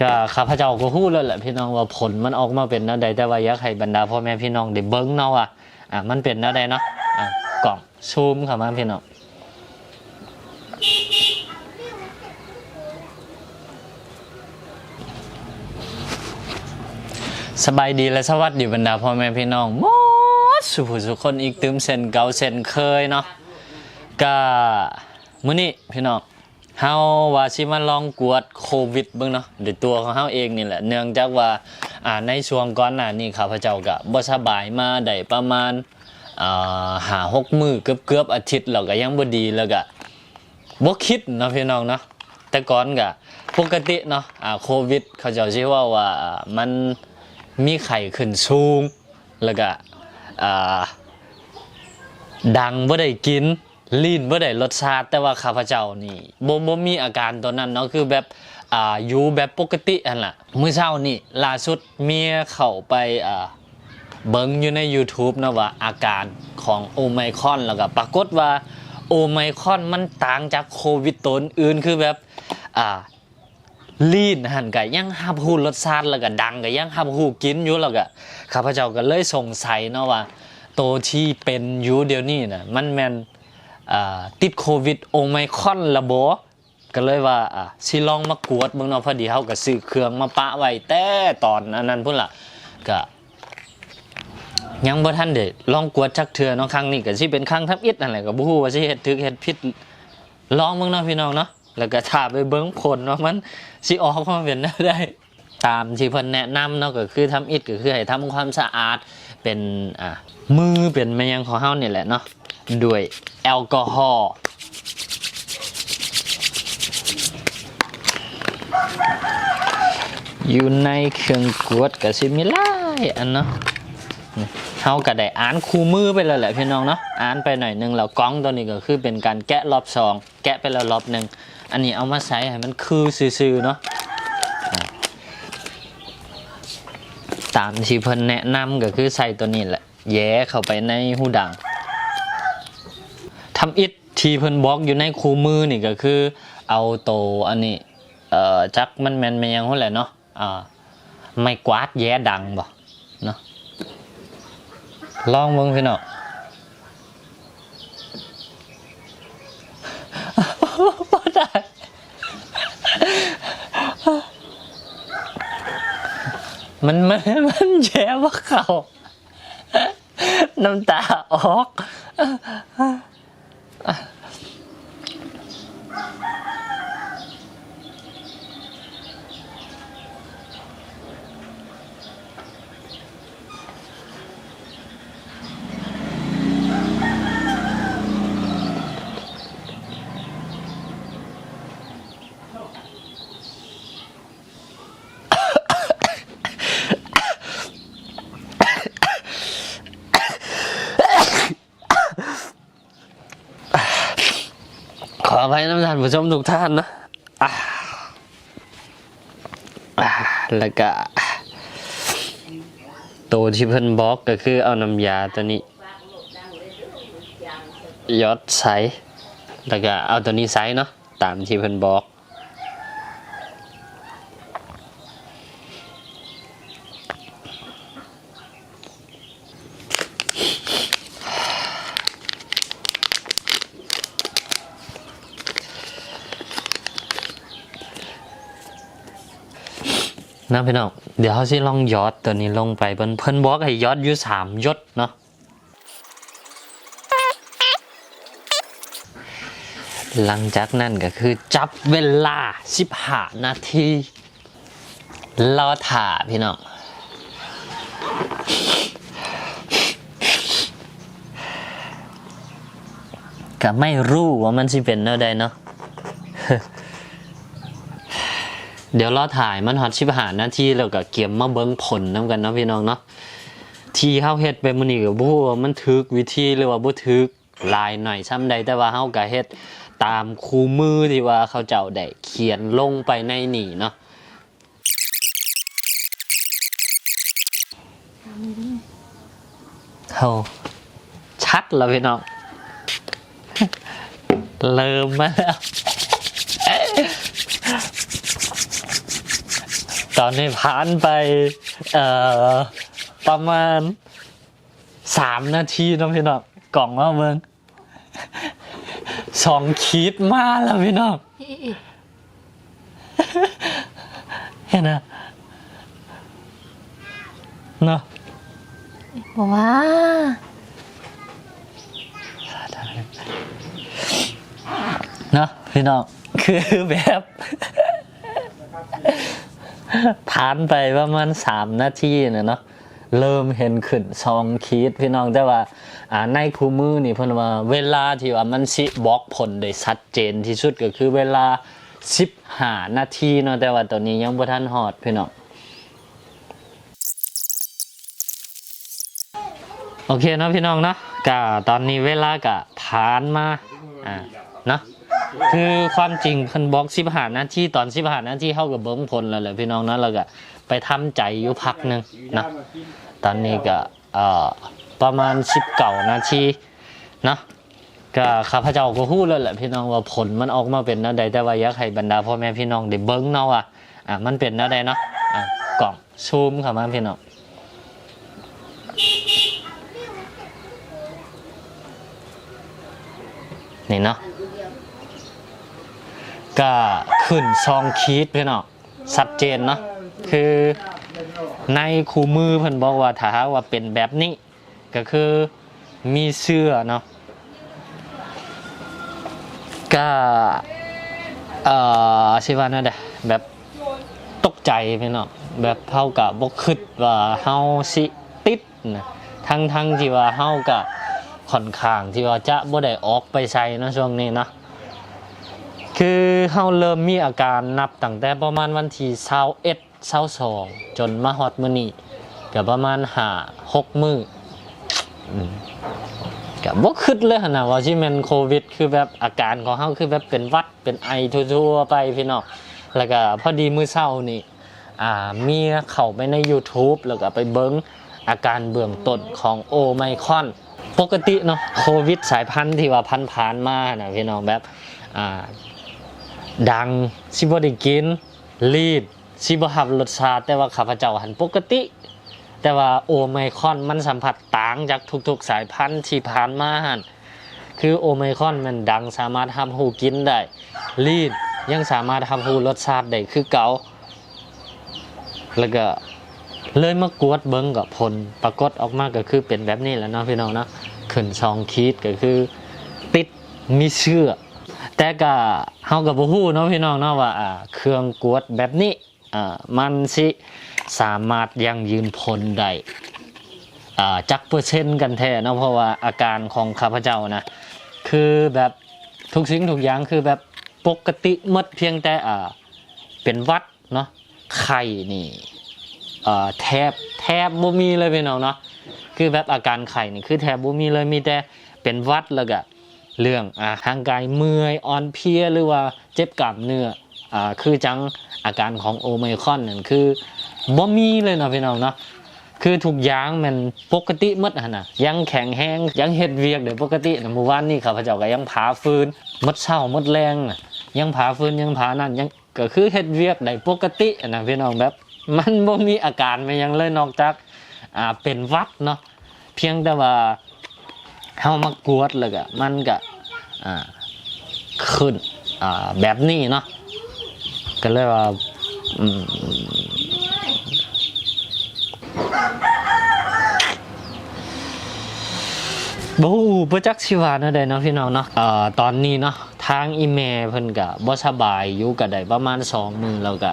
ก็ข้าพเจ้าก็พูดแล้วแหละพี่น้องว่าผลมันออกมาเป็นนวใดแต่ว่าอยากให้บรรดาพ่อแม่พี่น้องได้เบิ้งเนาะว่าอะมันเป็นนวใดเนาะอะกล่องซูมเข้ามาพี่น้องสบายดีและสวัสดีบรรดาพ่อแม่พี่น้องมดสุขสุคนอีกตืมเซนเก่าเซนเคยเนาะก็มื้อนี้พี่น้อง เฮาว่าสิมาลองกวดโควิดเบิ่งเนาะด้วยตัวของเฮาเองนี่แหละ เนื่องจากว่าอ่าในช่วงก่อนหน้านี้ข้าพเจ้าก็บ่สบายมาได้ประมาณอ่าหาหกมือเกือบๆอาทิตย์แล้วก็ยังบ่ดีแล้วก็บ่คิดเนาะพี่น้องเนาะแต่ก่อนก็ปกติเนาะอ่าโควิด เขาเจ้าสิว่าว่าอ่ามันมีไข้ขึ้นสูงแล้วก็อ่าดังบ่ได้กิน ลีนบ่ได้รสชาติ แต่ว่าข้าพเจ้านี่บ่บ่มีอาการตัวนั้นเนาะคือแบบอ่าอยู่แบบปกติหั่นล่ะมื้อเช้านี่ล่าสุดเมียเข้าไปอ่าเบิ่งอยู่ใน YouTube นะว่าอาการของโอไมคอนแล้วก็ปรากฏว่าโอไมคอนมันต่างจากโควิดตัวอื่นคือแบบอ่าลีนหันก็ยังฮับฮูรสชาติแล้วก็ดังก็ยังฮับฮูกินอยู่แล้วก็ข้าพเจ้าก็เลยสงสัยเนาะว่าตัวที่เป็นอยู่เดี๋ยวนี้น่ะมันแม่นอ่า ติดโควิดโอไมครอนละบ่ก็เลยว่าอะสิลองมากวดเบิ่งเนาะพอดีเฮาก็ซื้อเครื่องมาปะไว้แต่ตอนอันนั้นพุ่นล่ะก็ยังบ่ทันได้ลองกวดจักเทื่อเนาะครั้งนี้ก็สิเป็นครั้งทับอิดนั่นแหละก็บ่ฮู้ว่าสิเฮ็ดถึกเฮ็ดผิดลองเบิ่งเนาะพี่น้องเนาะแล้วก็ถ้าไปเบิ่งผลว่ามันสิออกมาเป็นแนได้ตามที่เพิ่นแนะนำเนาะก็คือทำอิฐก็คือให้ทำความสะอาดเป็นอ่ามือเป็นแมยังของเฮานี่แหละเนาะ ด้วยแอลกอฮอล์อยู่ในเครื่องกวดก็สิมีหลาอันเนาะเฮาก็ได้อ่านคู่มือไปแล้วแหละพี่น้องเนาะอ่านไปหน่อยหนึงแล้วกล้องตัวนี้ก็คือเป็นการแกะรอบสองแกะไปแล้วรอบหนึ่งอันนี้เอามาใช้ให้มันคือซื่อๆเนาะอ่าตามที่เพิ่นแนะนำก็คือใส่ตัวนี้แหละแย้เข้าไปในหูดัง ทำอิฐที่เพิ่นบอกอยู่ในคู่มือนี่ก็คือ เอาโตอันนี้เอ่อจักมันแมนแมนยังหุ่นแหละเนาะอ่าไม่กวาดแย้ดังบ่เนาะลองเบิ่งพี่น้องบ่ได้มันมันมันแย่ว่าเขา น้ำตาออก ออภัยน้ำท่านผู้ชมทุกท่านนะอ่าอ่าแล้วก็ตัวที่เพิ่นบอกก็คือเอาน้ำยาตัวนี้ยอดใสแล้วก็เอาตัวนี้ใสเนาะตามที่เพิ่นบอก นะพี่น้องเดี๋ยวเขาสิลองยอดตัวนี้ลงไปเพิ่นเพิ่นบอกให้ยอดอยู่สามยศเนาะหลังจากนั้นก็คือจับเวลา15นาทีรอถ่าพี่น้องก็ไม่รู้ว่ามันสิเป็นแนวใดเนาะ เดี๋ยวรอถ่ายมันฮอตชิบหาหน้าที่แล้วก็เกียมมาเบิ้งผลน้ำกันเนาะพี่น้องเนาะที่เฮาเฮ็ดไปมื้อนี้ก็บ่รู้ว่ามันถึกวิธีหรือว่าบ่ถึกลายหน่อยซ้ำใดแต่ว่าเฮาก็เฮ็ดตามคู่มือที่ว่าเขาเจ้าได้เขียนลงไปในนี่เนาะเฮาชัดแล้วพี่น้องเริ่มมาแล้ว ตอนนี้ผ่านไปเอ่อประมาณสามนาทีน้องพี่น้องกล่องว่าเมืองสองขีดมาแล้วพี่น้องเห็นนะเนาะบอกว่าเนาะพี่น้องคือแบบ ผ่านไปประมาณสามนาทีเนี่ยเนาะเริ่มเห็นขึ้นซองคีดพี่น้องแต่ว่าอ่าในคู่มือนี่เพิ่นว่าเวลาที่ว่ามันสิบอกผลได้ชัดเจนที่สุดก็คือเวลา15นาทีเนาะแต่ว่าตอนนี้ยังบ่ทันฮอดพี่น้องโอเคเนาะพี่น้องเนาะกะตอนนี้เวลากะผ่านมาอ่าเนาะ คือความจริงเพิ่นบอกสิบหานาที่ตอนสิบหานาที่เข้ากับเบิ้งผลแล้วแหละพี่น้องเนาะแล้วก็ไปทำใจอยู่พักหนึ่งนะตอนนี้ก็เอ่อประมาณสิบเก่านาทีนะก็ข้าพเจ้าก็พูดแล้วแหละพี่น้องว่าผลมันออกมาเป็นแนวใดแต่ว่ายากให้บรรดาพ่อแม่พี่น้องได้เบิ้งเนาะว่าอ่ามันเป็นแนวใดเนาะอ่ากล่องซูมเข้ามาพี่น้องนี่เนาะ ก็ขึ้นซองคีดพี่เนาะชัดเจนเนาะคือในคู่มือเพิ่นบอกว่าถ้าว่าเป็นแบบนี้ ก็คือมีเสื้อเนาะก็เอ่อสิว่านั่นแหละแบบตกใจพี่เนาะแบบเฮากับบ่คิดว่าเฮาสิติดนะทั้งทั้งที่ว่าเฮากับค่อนข้างที่ว่าจะบ่ได้ออกไปใช้เนาะช่วงนี้เนาะ คือเฮาเริ่มมีอาการนับตั้งแต่ประมาณวันที่21 22จนมาฮอดมื้อนี้ก็ประมาณ5 6มื้ออืมก็บ่คิดเลยหั่นน่ะว่าสิแม่นโควิด คือแบบอาการของเฮาคือแบบเป็นหวัดเป็นไอทั่วๆไปพี่น้องแล้วก็พอดีมื้อเช้านี่อ่ามีเข้าไปใน YouTube แล้วก็ไปเบิ่งอาการเบื้องต้นของโอไมคอนปกติเนาะโควิดสายพันธุ์ที่ว่าพันผ่านมานะพี่น้องแบบอ่า ดังสิบ่ได้กินรีดสิบ่หับรสชาติแต่ว่าข้าพเจ้าหันปกติ แต่ว่าโอไมคอนมันสัมผัสต่างจากทุกๆสายพันธุ์ที่ผ่านมาหันคือโอไมคอนมันดังสามารถทำหูกินได้รีดยังสามารถทำหูรสชาติได้คือเก่าแล้วก็เลยมากวดเบิ้งกับผลปรากฏออกมาก็คือเป็นแบบนี้แหล้วเนาะพี่น้องเนาะขึ้นซองคีดก็คือ ติดมีเชื่อ แต่ก็เฮากับบ่ฮู้เนาะพี่น้องเนาะว่าเครื่องกวดแบบนี้มันสิสามารถยังยืนผลได้จักเปอร์เซ็นต์กันแท้เนาะเพราะว่าอาการของข้าพเจ้านะคือแบบทุกสิ่งทุกอย่างคือแบบปกติมดเพียงแต่เป็นวัดเนาะไข้นี่แทบแทบบ่มีเลยพี่น้องเนาะคือแบบอาการไข้นี่คือแทบบ่มีเลยมีแต่เป็นวัดแล้วก็ เรื่องอ่าทางกายเมื่อยอ่อนเพลียหรือว่าเจ็บกล้ามเนื้ออ่าคือจังอาการของโอไมคอนนั่นคือบ่มีเลยเนาะพี่น้องเนาะคือทุกอย่างมันปกติมดหั่นน่ะยังแข็งแรงยังเฮ็ดเวียกได้ปกตินะเมื่อวานนี้ข้าพเจ้าก็ยังผาฟืนมดเช้ามดแรงนะยังผาฟืนยังผานั่นยังก็คือเฮ็ดเวียกได้ปกตินะพี่น้องแบบมันบ่มีอาการไม่ยังเลยนอกจากอ่าเป็นวัดเนาะเพียงแต่ว่า เฮามากวดแล้วก็มันก็อ่าขึ้นอ่าแบบนี้เนาะก็เลยว่าบูพจักสิวานวใดเนาะพี่น้องเนาะเอ่อตอนนี้เนาะทางอีเมลเพิ่นก็บ่สบายอยู่ก็ได้ประมาณ2มื้อแล้วก็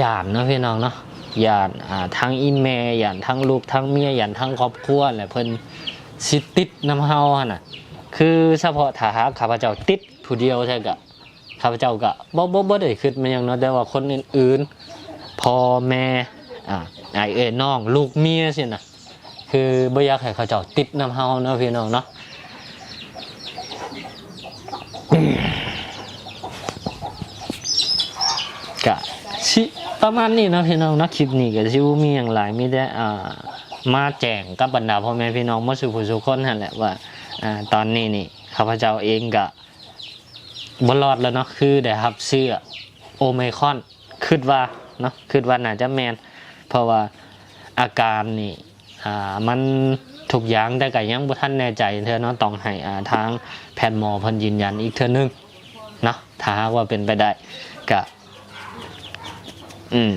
ยานเนาะพี่น้องเนาะยานอ่างอีเมลยานทั้งลูกทั้งเมียยานทั้งครอบครัวแหละเพิ่น สิติดน้ำเฮาหั่นน่ะ คือเฉพาะถ้าหากข้าพเจ้าติดผู้เดียวใช่กะข้าพเจ้าก็บ่บ่บ่ได้คิดมันหยังเนาะแต่ว่าคนอื่นๆพ่อแม่อ่าไอเอ้ยน้อง ลูกเมียสิน่ะ คือบ่อยากให้เขาเจ้าติดน้ำเฮาเนาะพี่น้องเนาะกะชิประมาณนี้เนาะพี่น้องเนาะคลิปนี้ก็ชิวมีอย่างหลายมีแต่อ่า มาแจ้งกับบรรดาพ่อแม่พี่น้องมาสู่ผู้สุคนนั่นแหละว่าอตอนนี้นี่ข้าพเจ้าเองก็บรอดแล้วเนาะคือได้รับเสื้อโอไมคอนคิดว่าเนาะคิดว่าน่าจะแมนเพราะว่าอาการนี่อ่ามันทุกย่างแต่ก็ยังบ่ทันแน่ใจเธอเนาะต้องให้อ่าทางแพทย์หมอพิ่นยืนยันอีกเทื่อนึงเนาะถ้าว่าเป็นไปได้ก็อืม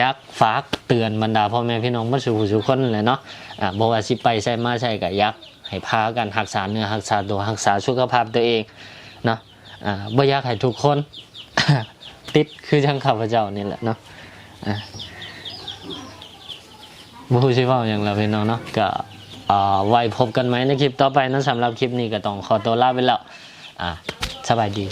ยากฝากเตือนบรรดาพ่อแม่พี่น้องมาสู่สู่คนเลยเนาะอ่าบอกว่าสิไปใช่มาใช่กับยักให้พากันรักษาเนื้อรักษาตัวรักษาสุขภาพตัวเองเนาะอ่าบ่อยากให้ทุกคน ติดคือจังข้าพเจ้านี่แหละเนาะอ่าบ่ฮู้สิเว้าหยังแล้วพี่น้องเนาะก็อ่าไว้พบกันไหมในคลิปต่อไปนะสำหรับคลิปนี้ก็ต้องขอตัวลาไปแล้วอ่าสบายดี